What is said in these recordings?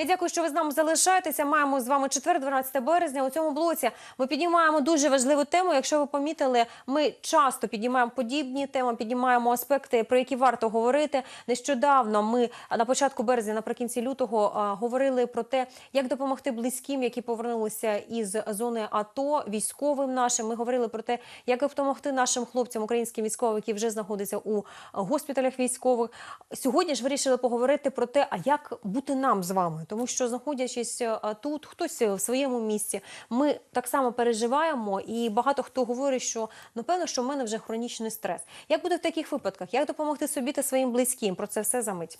Я дякую, що ви з нами залишаєтеся. Маємо з вами четвер, 12 березня. У цьому блоці ми піднімаємо дуже важливу тему. Якщо ви помітили, ми часто піднімаємо подібні теми, піднімаємо аспекти, про які варто говорити. Нещодавно ми на початку березня, наприкінці лютого, говорили про те, як допомогти близьким, які повернулися із зони АТО, військовим нашим. Ми говорили про те, як допомогти нашим хлопцям, українським військовим, які вже знаходяться у госпіталях військових. Сьогодні ж вирішили поговорити про те, а як бути нам з вами, тому що знаходячись е, тут, хтось в своєму місці, ми так само переживаємо, і багато хто говорить, що напевно, що в мене вже хронічний стрес. Як буде в таких випадках? Як допомогти собі та своїм близьким? Про це все за мить.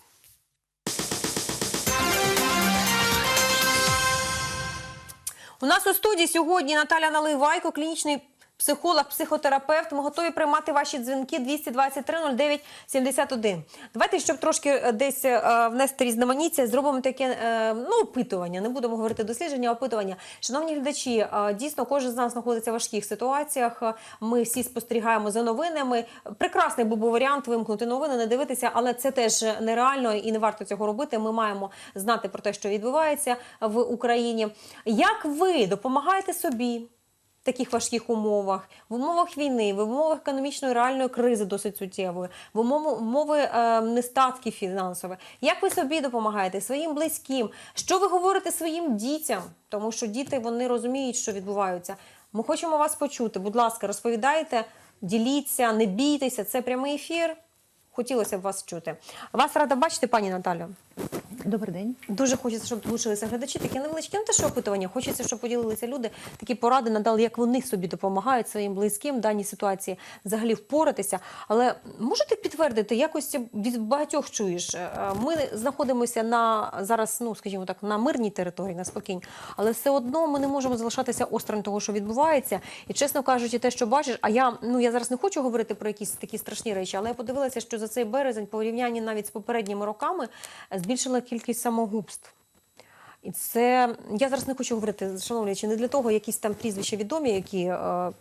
У нас у студії сьогодні Наталя Наливайко, клінічний психолог, психотерапевт. Ми готові приймати ваші дзвінки 223 09 71. Давайте, щоб трошки е, десь е, внести різноманіття, зробимо таке е, ну, опитування. Не будемо говорити дослідження, а опитування. Шановні глядачі, дійсно кожен з нас знаходиться в важких ситуаціях. Ми всі спостерігаємо за новинами. Прекрасний був варіант вимкнути новини, не дивитися, але це теж нереально і не варто цього робити. Ми маємо знати про те, що відбувається в Україні. Як ви допомагаєте собі? Таких важких умовах, в умовах війни, в умовах економічної реальної кризи досить суттєвої, в умови е, нестатків фінансових. Як ви собі допомагаєте своїм близьким? Що ви говорите своїм дітям? Тому що діти вони розуміють, що відбувається. Ми хочемо вас почути. Будь ласка, розповідайте, діліться, не бійтеся. Це прямий ефір. Хотілося б вас чути. Вас рада бачити, пані Наталю. Добрий день. Дуже хочеться, щоб долучилися глядачі. Таке невеличке не те, що опитування. Хочеться, щоб поділилися люди. Такі поради надали, як вони собі допомагають своїм близьким в даній ситуації взагалі впоратися. Але можете підтвердити, якось від багатьох чуєш. е, Ми знаходимося на зараз, ну скажімо так, на мирній території, на спокійній, але все одно ми не можемо залишатися осторонь того, що відбувається. І чесно кажучи, те, що бачиш, а я ну я зараз не хочу говорити про якісь такі страшні речі, але я подивилася, що за цей березень, порівнянні навіть з попередніми роками, е, збільшила кількість самогубств. І це я зараз не хочу говорити, шановні, чи не для того якісь там прізвища відомі, які е,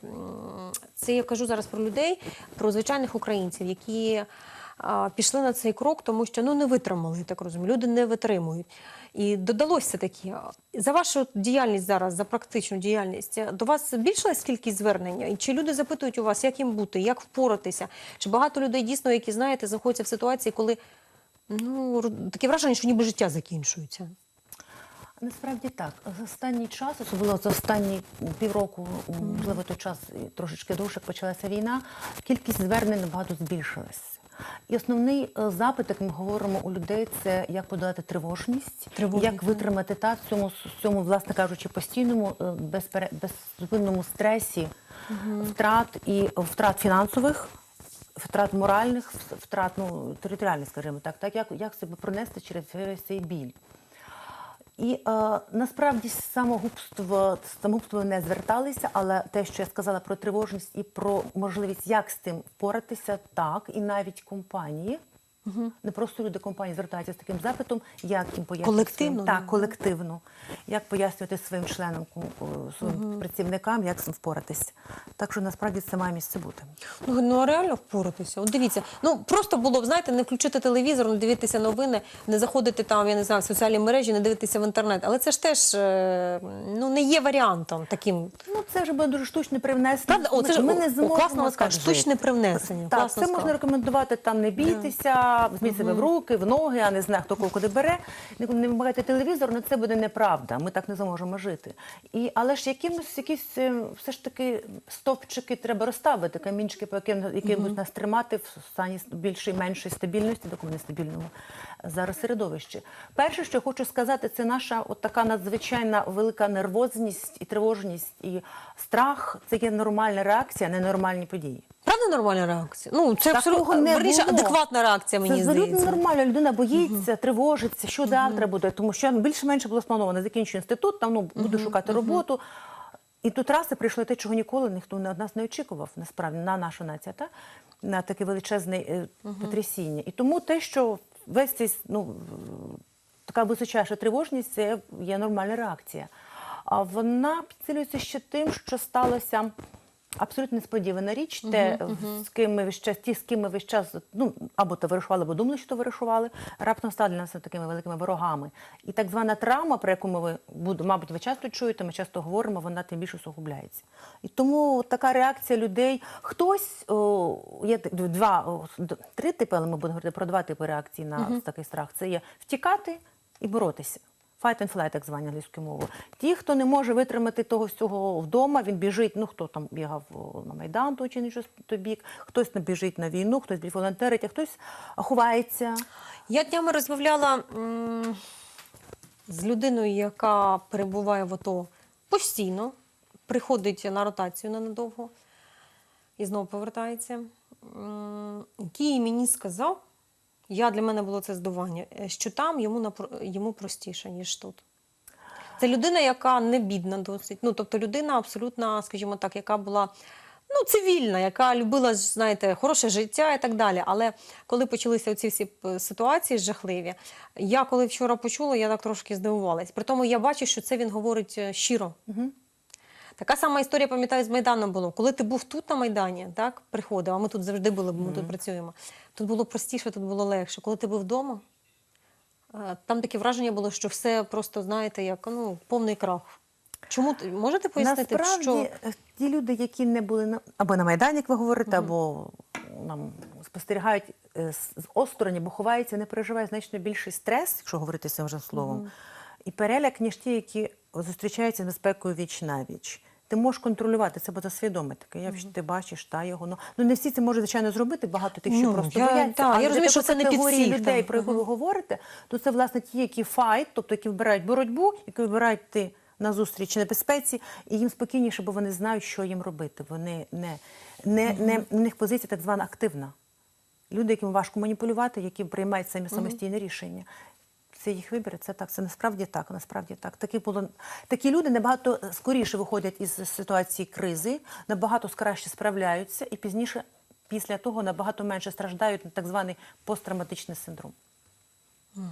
це я кажу зараз про людей, про звичайних українців, які е, пішли на цей крок, тому що ну не витримали, так розумію. Люди не витримують. І додалося такі за вашу діяльність зараз, за практичну діяльність, до вас збільшилась кількість звернень? І Чи люди запитують у вас, як їм бути, як впоратися? Чи багато людей дійсно, які знаєте, знаходяться в ситуації, коли ну таке враження, що ніби життя закінчується? Насправді так. За останній час, особливо за останні півроку, можливо, той час трошечки довше почалася війна, кількість звернень набагато збільшилась. І основний е, запит, як ми говоримо у людей, це як подолати тривожність, Тривожність, як витримати та в цьому в цьому, власне кажучи, постійному е, безпере- беззупинному стресі втрат і втрат фінансових. Втрат моральних, втрат ну, територіальних, скажімо так, так як, як себе пронести через цей біль. І е, насправді самогубство самогубство не зверталися, але те, що я сказала про тривожність і про можливість, як з тим впоратися, так, і навіть компанії. Не просто люди компанії звертаються з таким запитом, як їм пояснити Колективно, своїм, так, колективно, як пояснювати своїм членам, своїм працівникам, як з цим впоратися. Так що насправді це має місце бути. Ну, ну а реально впоратися. От дивіться, ну просто було б, знаєте, не включити телевізор, не дивитися новини, не заходити там, я не знаю, в соціальні мережі, не дивитися в інтернет. Але це ж теж е, ну, не є варіантом таким. Ну, це вже буде дуже штучне привнесення. Правда? О, це ж ми о, не о, зможемо класно так штучне привнесення. Так, Класно це сказали. можна рекомендувати там не бійтеся, візьміть себе в руки, в ноги, а не знаю, хто кого куди бере. Не, не вимагайте телевізор, але це буде неправда. Ми так не зможемо жити. І, але ж якимось якісь е, все ж таки стовпчики треба розставити, камінчики, по яким, які будуть нас тримати в стані більшої, меншої стабільності, такому нестабільному зараз середовищі. Перше, що хочу сказати, це наша от така надзвичайна велика нервозність і тривожність, і страх це є нормальна реакція, не нормальні події. Правда нормальна реакція? Ну, це абсолютно не верніше, було. адекватна реакція, мені це абсолютно нормально. Людина боїться, тривожиться, що завтра буде, тому що більше-менше було сплановано. Закінчую інститут, там ну буду шукати роботу. І тут раз і прийшло те, чого ніколи ніхто не- нас не очікував, насправді, на нашу націю, та? на таке величезне е, потрясіння. І тому те, що весь цей ну, така височайша тривожність, це є нормальна реакція. А вона підсилюється ще тим, що сталося Абсолютно несподівана річ, те, з ким ми весь час, ті, з ким ми весь час ну, або товаришували, або думали, що товаришували, раптом стали для нас такими великими ворогами. І так звана травма, про яку ми, мабуть, ви часто чуєте, ми часто говоримо, вона тим більше усугубляється. І тому така реакція людей. Хтось, о, є два, о, три типи, але ми будемо говорити про два типи реакції на такий страх. Це є втікати і боротися. Fight and flight, так звані англійською мовою. Ті, хто не може витримати того всього вдома, він біжить. Ну хто там бігав на майдан, той чи інший той бік, хтось не біжить на війну, хтось біжить волонтерить, а хтось ховається. Я днями розмовляла з людиною, яка перебуває в АТО постійно, приходить на ротацію ненадовго і знову повертається. Який мені сказав, я для мене було це здування, е, що там йому йому простіше, ніж тут. Це людина, яка не бідна досить. Ну, тобто людина абсолютно, скажімо так, яка була ну, цивільна, яка любила, знаєте, хороше життя і так далі. Але коли почалися ці всі ситуації жахливі, я коли вчора почула, я так трошки здивувалась. При тому я бачу, що це він говорить е, щиро. Така сама історія, пам'ятаю, з Майданом було. Коли ти був тут на Майдані, так, приходив, а ми тут завжди були, бо ми тут працюємо. Тут було простіше, тут було легше. Коли ти був вдома, е, там таке враження було, що все просто, знаєте, як ну, повний крах. Чому можете пояснити, Насправді, що е, ті люди, які не були на або на Майдані, як ви говорите, або нам спостерігають е, з осторонь, або ховаються, не переживають значно більший стрес, якщо говорити цим вже словом, і переляк, ніж ті, які зустрічаються з безпекою віч на віч. Ти можеш контролювати це, бо це свідоме таке. Я ти бачиш, та його. Ну, ну не всі це можуть, звичайно, зробити. Багато тих, що Ну, просто я- бояться. та, я Але для розумію, що це не під всіх людей, про яку ви говорите, то це власне ті, які файт, тобто які вибирають боротьбу, які вибирають йти на зустріч небезпеці, і їм спокійніше, бо вони знають, що їм робити. Вони не, не, не в них позиція так звана активна. Люди, яким важко маніпулювати, які приймають самі самостійне рішення. Це їх вибір, це так. Це насправді так. Насправді так. Такі було такі люди набагато скоріше виходять із ситуації кризи, набагато краще справляються, і пізніше, після того, набагато менше страждають на так званий посттравматичний синдром. Ой,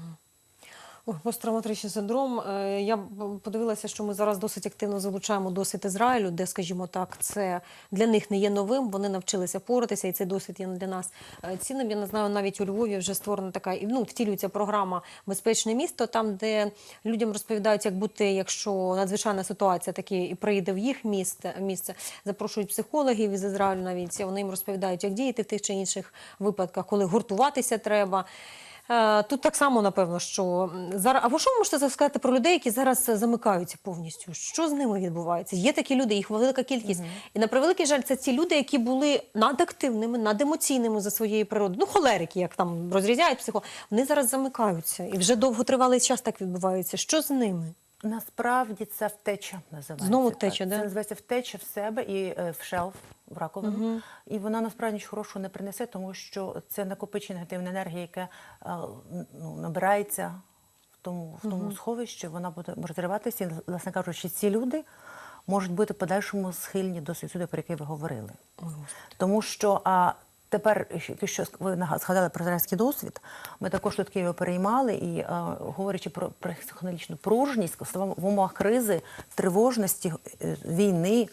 посттравматичний синдром. Е, Я подивилася, що ми зараз досить активно залучаємо досвід Ізраїлю, де, скажімо так, це для них не є новим. Вони навчилися поратися, і цей досвід є для нас е, цінним. Я не знаю, навіть у Львові вже створена така ну, втілюється програма Безпечне місто, там, де людям розповідають, як бути, якщо надзвичайна ситуація таки і прийде в їх місце, місце. Запрошують психологів із Ізраїлю навіть. Вони їм розповідають, як діяти в тих чи інших випадках, коли гуртуватися треба. Е, Тут так само, напевно, що зараз. Або що ви можете сказати про людей, які зараз е, замикаються повністю? Що з ними відбувається? Є такі люди, їх велика кількість. І на превеликий жаль, це ті люди, які були надактивними, надемоційними за своєю природою. Ну, холерики, як там розрізняють психо. Вони зараз замикаються. І вже довготривалий час так відбувається. Що з ними? Насправді це втеча називається. Знову так. втеча, Це да? називається втеча в себе і е, в шелф, в раковину. І вона насправді нічого хорошого не принесе, тому що це накопичення негативної енергії, яке е, ну, набирається в тому, в тому сховищі, вона буде може зриватися. І, власне кажучи, ці люди можуть бути подальшому схильні до суїциду, про який ви говорили. Тому що а, тепер, що ви згадали про ізраїльський досвід, ми також тут Києві переймали, і а, говорячи про психологічну пружність в умовах кризи, тривожності, е, війни,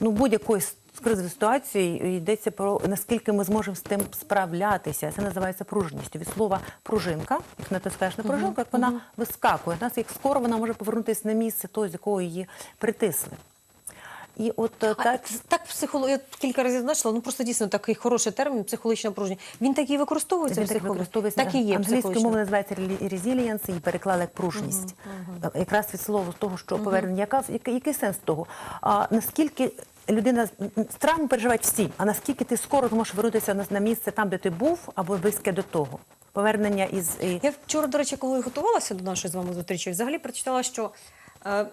ну будь-якої кризової ситуації йдеться про наскільки ми зможемо з тим справлятися. Це називається пружністю. Від слова пружинка, як натискаєш на пружинку, як вона вискакує. Нас як скоро вона може повернутися на місце, то з якого її притисли. І от е, А, так, так психолог... я кілька разів значила, ну просто дійсно такий хороший термін психологічна пружність. Він так і використовується він так використовується Так і є англійською мовою називається resilience і переклали як пружність. Е, Якраз від слова того, що повернення. Яка, який, який сенс того? А наскільки людина травми переживають всі, а наскільки ти скоро зможеш вернутися на, на місце там, де ти був, або близьке до того? Повернення із Я вчора, до речі, коли готувалася до нашої з вами зустрічі, взагалі прочитала, що е,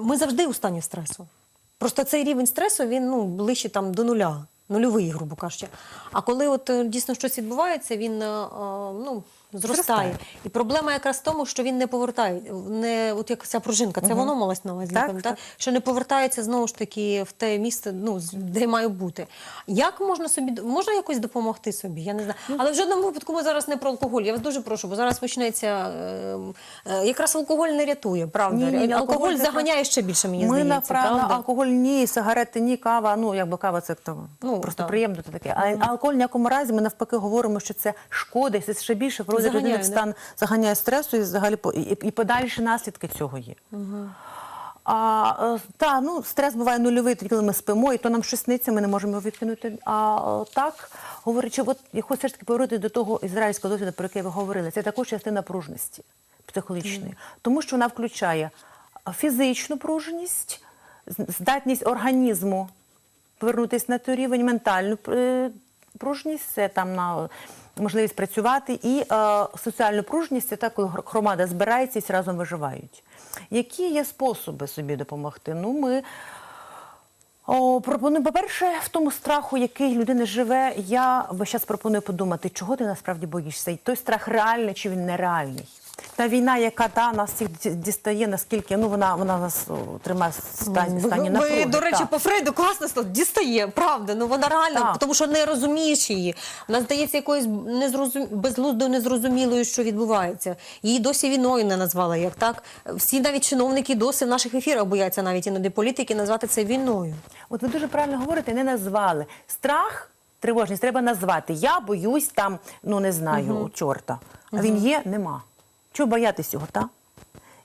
ми завжди у стані стресу. Просто цей рівень стресу він ну, ближче там до нуля, нульовий, грубо кажучи. А коли от е, дійсно щось відбувається, він е, е, ну, Зростає. І проблема якраз в тому, що він не повертає. Не, от як ця пружинка, це воно малось на увазі, Так, напевно, так. Що не повертається знову ж таки в те місце, ну, з- де має бути. Як можна собі можна якось допомогти собі? Я не знаю. Ну, Але в жодному випадку ми зараз не про алкоголь. Я вас дуже прошу, бо зараз почнеться е, е, якраз алкоголь не рятує, правда? Ні, ні, ні, алкоголь, алкоголь заганяє ще більше, мені Ми здається. направно правда? алкоголь ні, сигарети, ні, кава. Ну якби кава це то Ну, просто так. приємно то таке. А алкоголь в ніякому разі ми навпаки говоримо, що це шкода, це ще більше людину Заганяє, в стан заганяє стресу і взагалі і, і подальші наслідки цього є. А, е, та, ну, стрес буває нульовий, тоді, коли ми спимо, і то нам щось сниться, ми не можемо відкинути. А е, так, говорячи, от я хочу все ж таки повернути до того ізраїльського досвіду, про який ви говорили. Це також частина пружності психологічної, тому що вона включає фізичну пружність, здатність організму повернутися на той рівень, ментальну е, пружність, це там на можливість працювати, і е, соціальну пружність це так, коли гр- громада збирається і разом виживають. Які є способи собі допомогти? Ну, ми о, пропоную, по-перше, в тому страху, який людина живе, я зараз пропоную подумати, чого ти насправді боїшся. І той страх реальний чи він нереальний. Та війна, яка та нас всіх дістає, наскільки ну вона вона нас тримає в стані, стані ви, напруги. до речі, так. по Фрейду класно слово дістає, правда. Ну вона реально, Так. тому що не розумієш її. Вона здається якоюсь незрозум... безглуздо незрозумілою, що відбувається. Її досі війною не назвали. Як так? Всі навіть чиновники досі в наших ефірах бояться навіть іноді політики назвати це війною. От ви дуже правильно говорите, не назвали. Страх, тривожність треба назвати. Я боюсь там, ну не знаю, чорта. А він є, нема. Чого боятися його, так?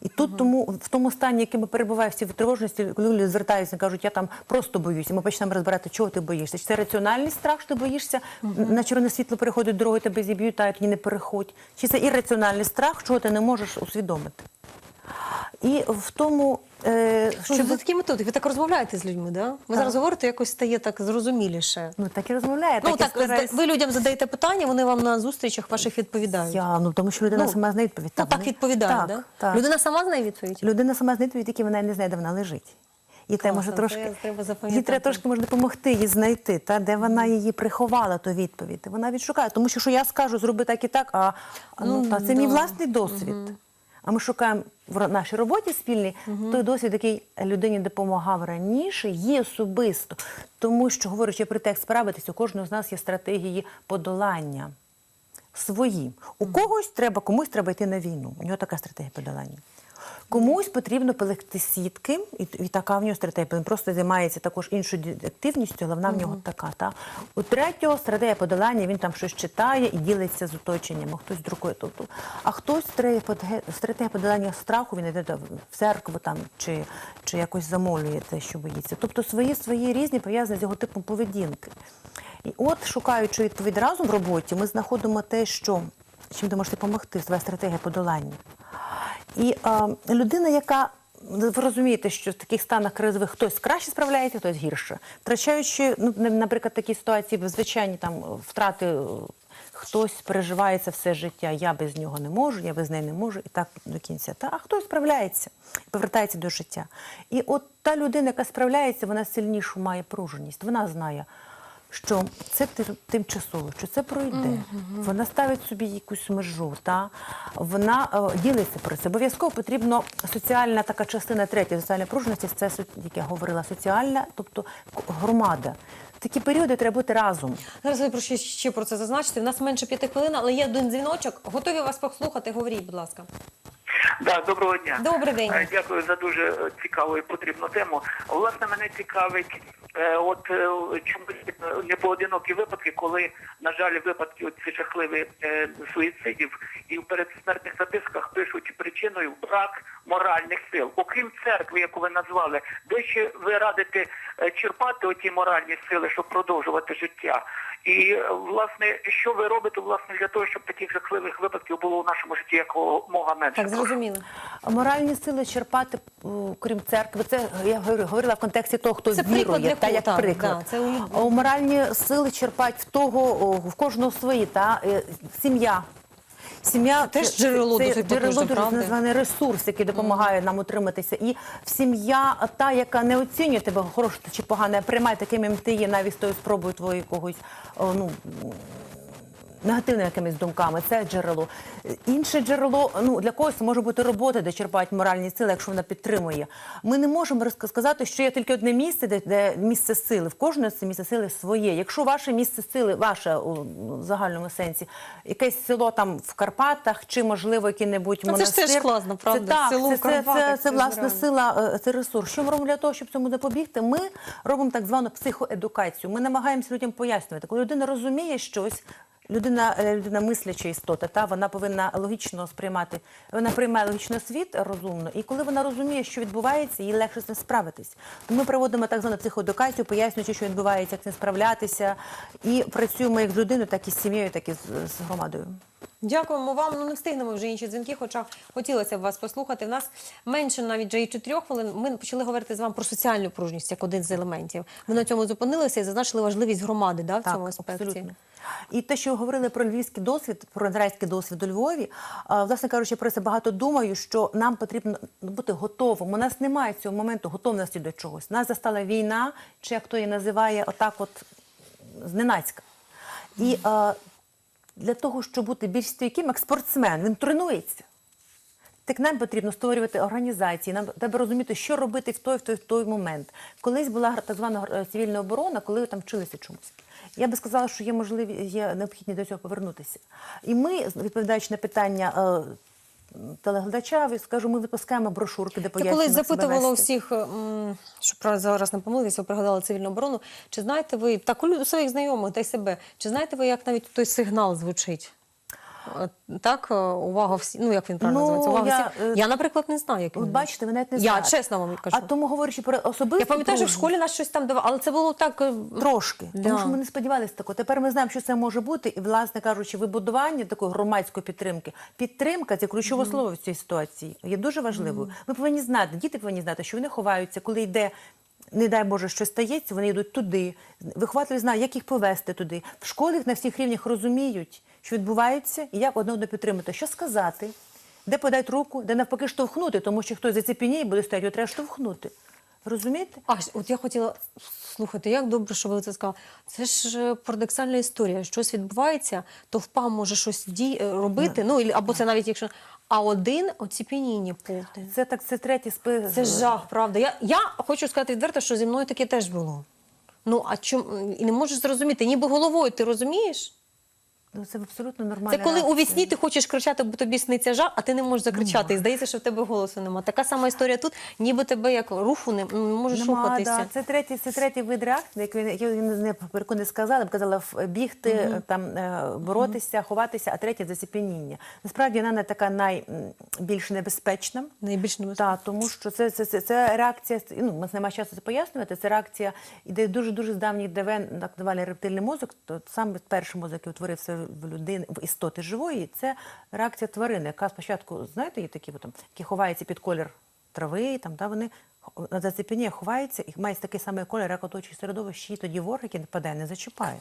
І тут тому в тому стані, яким перебуває всі в тривожності, коли люди звертаються і кажуть, я там просто боюся. Ми почнемо розбирати, чого ти боїшся. Чи це раціональний страх, що ти боїшся, на червоне світло переходить дорогу, тебе зіб'ють, а тоді не переходь. Чи це ірраціональний страх, чого ти не можеш усвідомити? І в тому, е, Що щоб за такі методи? Ви так розмовляєте з людьми, да? Ви зараз говорите, якось стає так зрозуміліше. ну так і розмовляє, Ну так, так, стараюсь. ви людям задаєте питання, вони вам на зустрічах ваших відповідають. Я, ну тому що людина Ну, сама знає відповідь. Ну так вони- відповідає, так, да? так. Людина сама знає відповідь. Людина сама знає відповідь, тільки вона не знає, де вона лежить. І треба може трошки треба їй треба трошки може допомогти їй знайти, та де вона її приховала, ту відповідь. Вона відшукає, тому що що я скажу, зроби так і так. А, ну, Ну, та це мій власний досвід. А ми шукаємо в нашій роботі спільній той досвід, який людині допомагав раніше, є особисто. Тому що, говорячи про текст справитись, у кожного з нас є стратегії подолання свої. У когось треба, комусь треба йти на війну. У нього така стратегія подолання. Комусь потрібно пелекти сітки, і, і така в нього стратегія. Він просто займається також іншою активністю, але вона в нього така. Та. У третього стратегія подолання, він там щось читає і ділиться з оточенням, а хтось друкує. Тобто, а хтось стратегія подолання страху, він йде в церкву там, чи, чи якось замолює те, що боїться. Тобто свої свої різні пов'язані з його типом поведінки. І от, шукаючи відповідь разом в роботі, ми знаходимо те, що чим ти можеш допомогти, своя стратегія подолання. І е, людина, яка ви розумієте, що в таких станах кризових хтось краще справляється, хтось гірше. Втрачаючи, ну, на- наприклад, такі ситуації, звичайні там втрати, хтось переживає це все життя, я без нього не можу, я без неї не можу, і так до кінця. Та, а хтось справляється повертається до життя. І от та людина, яка справляється, вона сильнішу має пруженість. Вона знає, що це тим- тимчасово, що це пройде. Вона ставить собі якусь межу, та вона е, ділиться про це. Обов'язково потрібно соціальна така частина третя соціальна пружності, це як я говорила, соціальна, тобто громада. Такі періоди треба бути разом. Зараз ви про ще, ще про це зазначите. У нас менше п'яти хвилин, але є один дзвіночок. Готові вас послухати. Говоріть, будь ласка. Да, доброго дня. Добрий день. Е, Дякую за дуже е, цікаву і потрібну тему. Власне, мене цікавить, е, от чому не поодинокі випадки, коли, на жаль, випадки ці жахливі суїцидів, і в передсмертних записках пишуть причиною брак моральних сил. Окрім церкви, яку ви назвали, де ще ви радите черпати оті моральні сили, щоб продовжувати життя? І власне, що ви робите власне для того, щоб таких жахливих випадків було у нашому житті якомога менше? Так, зрозуміло. Моральні сили черпати, крім церкви, це я говорила в контексті того, хто Це вірує, та як приклад. да, це у- моральні сили черпать в того, в кожного свої, та е, сім'я. Сім'я Теж джерело це досить джерело дуже названий ресурс, який допомагає нам утриматися. І сім'я, та, яка не оцінює тебе хороше чи погане, приймає таким, ти є, навіть з тою спробою твого якогось о, ну, негативними якимись думками. Це джерело. Інше джерело, ну для когось це може бути робота, де черпають моральні сили, якщо вона підтримує. Ми не можемо сказати, що є тільки одне місце, де, де місце сили. В кожного це місце сили своє. Якщо ваше місце сили, ваше у загальному сенсі, якесь село там в Карпатах, чи можливо який-небудь Ну, це ж теж класно, правда? Це так, Село це, в це, це, це, це власне сила, е, це ресурс. Що ми робимо для того, щоб цьому запобігти? Ми робимо так звану психоедукацію. Ми намагаємося людям пояснювати. Коли людина розуміє щось, людина, е, людина мисляча істота, та вона повинна логічно сприймати. Вона приймає логічно світ розумно, і коли вона розуміє, що відбувається, їй легше з цим справитись. Тому ми проводимо так звану психоедукацію, пояснюючи, що відбувається, як з цим справлятися, і працюємо як з людиною, так і з сім'єю, так і з, з громадою. Дякуємо вам. Ну не встигнемо вже інші дзвінки, хоча хотілося б вас послухати. В нас менше навіть вже і чотирьох хвилин. Ми почали говорити з вами про соціальну пружність як один з елементів. Ми на цьому зупинилися і зазначили важливість громади да, в цьому аспекті. Абсолютно. І те, що говорили про львівський досвід, про ізраїльський досвід у Львові, власне кажучи, про це багато думаю, що нам потрібно бути готовим. У нас немає цього моменту готовності до чогось. Нас застала війна, чи як хто її називає, отак, от зненацька. І а, для того, щоб бути більш стійким, як спортсмен, він тренується. Так нам потрібно створювати організації, нам треба розуміти, що робити в той, в той, в той момент. Колись була так звана е, цивільна оборона, коли ви там вчилися чомусь. Я би сказала, що є можливість, є необхідність до цього повернутися. І ми, відповідаючи на питання е, телеглядача, ви- скажу, ми випускаємо брошурки, де Я колись запитувала всіх, щоб зараз не помилитися, пригадала цивільну оборону. Чи знаєте ви так у своїх знайомих та й себе? Чи знаєте ви, як навіть той сигнал звучить? Е, Так, е, увага всі, ну як він правильно Ну, називається? Увага я, всіх. е, Я, наприклад, не знаю, як він. Бачите, ви навіть не Я чесно вам кажу. А тому, говорячи про особисто Я пам'ятаю, що в школі нас щось там давали, але це було так. Трошки, Да. тому що ми не сподівалися такого. Тепер ми знаємо, що це може бути, і, власне кажучи, вибудування такої громадської підтримки. Підтримка це ключове слово в цій ситуації. Є дуже важливою. Ми повинні знати, діти повинні знати, що вони ховаються, коли йде. Не дай Боже, що стається, вони йдуть туди. Вихователь знає, як їх повести туди. В школі їх на всіх рівнях розуміють, що відбувається, і як одне одного підтримати, що сказати, де подати руку, де навпаки штовхнути, тому що хтось зацепеніє і буде стояти, його треба штовхнути. Розумієте? А, от я хотіла слухати, як добре, що ви це сказали. Це ж е, парадоксальна історія. Щось відбувається, то впав може щось дій, е, робити. Ну або це навіть якщо. А один оціпеніння повне. Це так, це третій спи. Це жах, правда. Я, я хочу сказати відверто, що зі мною таке теж було. Ну а чому і не можеш зрозуміти, ніби головою ти розумієш? Ну, це абсолютно нормально. Це коли у вісні ти хочеш кричати, бо тобі сниться жах, а ти не можеш закричати. І здається, що в тебе голосу нема. Така сама історія тут, ніби тебе як руху не, можеш Нема, рухатися. да. Це третій, це третій вид реакції, як ви як не попереку не сказали, б казала бігти, там е, боротися, ховатися, а третє заціпеніння. Насправді вона не така найбільш небезпечна. Найбільш небезпечно. Так, тому що це, це, це, це реакція, ну, ми немає часу це пояснювати, це реакція іде дуже-дуже з давніх давен, так званий рептильний мозок, то саме перший мозок, який утворився в людини, в істоти живої, це реакція тварини, яка спочатку, знаєте, є такі, там, які ховаються під колір трави, там, да, вони на зацепеніння ховаються і мають такий самий колір, як оточує середовище, і тоді ворог, який нападає, не зачіпає.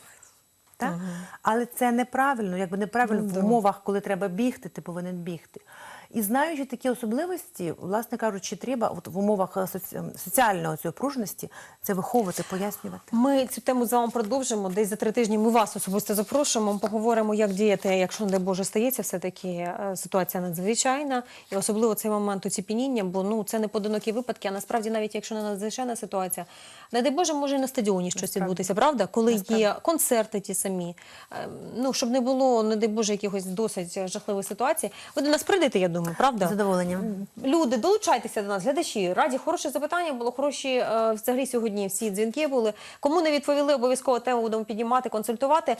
Так? Але це неправильно, якби неправильно Ну, в умовах, коли треба бігти, ти повинен бігти. І знаючи такі особливості, власне кажучи, треба от в умовах е, соці... соціальної цієї пружності це виховувати, пояснювати. Ми цю тему з вами продовжимо. Десь за три тижні ми вас особисто запрошуємо. Поговоримо, як діяти, якщо не дай Боже стається все таки е, ситуація надзвичайна, і особливо цей момент оціпініння, бо ну це не поодинокі випадки. А насправді, навіть якщо не надзвичайна ситуація, не дай Боже, може і на стадіоні щось Насправді. відбутися, правда? Коли Насправді. є концерти ті самі. Е, Ну щоб не було, не дай Боже, якихось досить жахливих ситуацій. Ви до нас прийдете, я думаю, правда? З задоволенням. Люди, долучайтеся до нас, глядачі. Раді хороше запитання було хороші. е, Взагалі сьогодні всі дзвінки були. Кому не відповіли, обов'язково тему будемо піднімати, консультувати.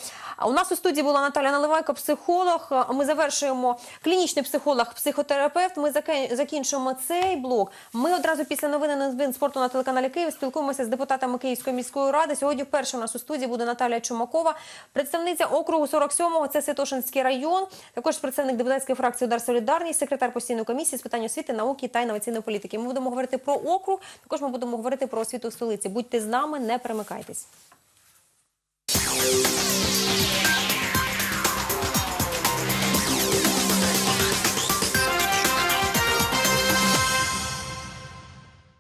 У нас у студії була Наталя Наливайко, психолог. Ми завершуємо клінічний психолог, психотерапевт. Ми закінчуємо цей блок. Ми одразу після новини новин спорту на телеканалі Київ спілкуємося з депутатами Київської міської ради. Сьогодні вперше у нас у студії буде Наталія Чумакова, представниця округу 47-го, це Святошинський район. Також представник депутатської фракції Удар Солідарність, секретар постійної комісії з питань освіти, науки та інноваційної політики. Ми будемо говорити про округ. Також ми будемо говорити про освіту в столиці. Будьте з нами, не перемикайтесь.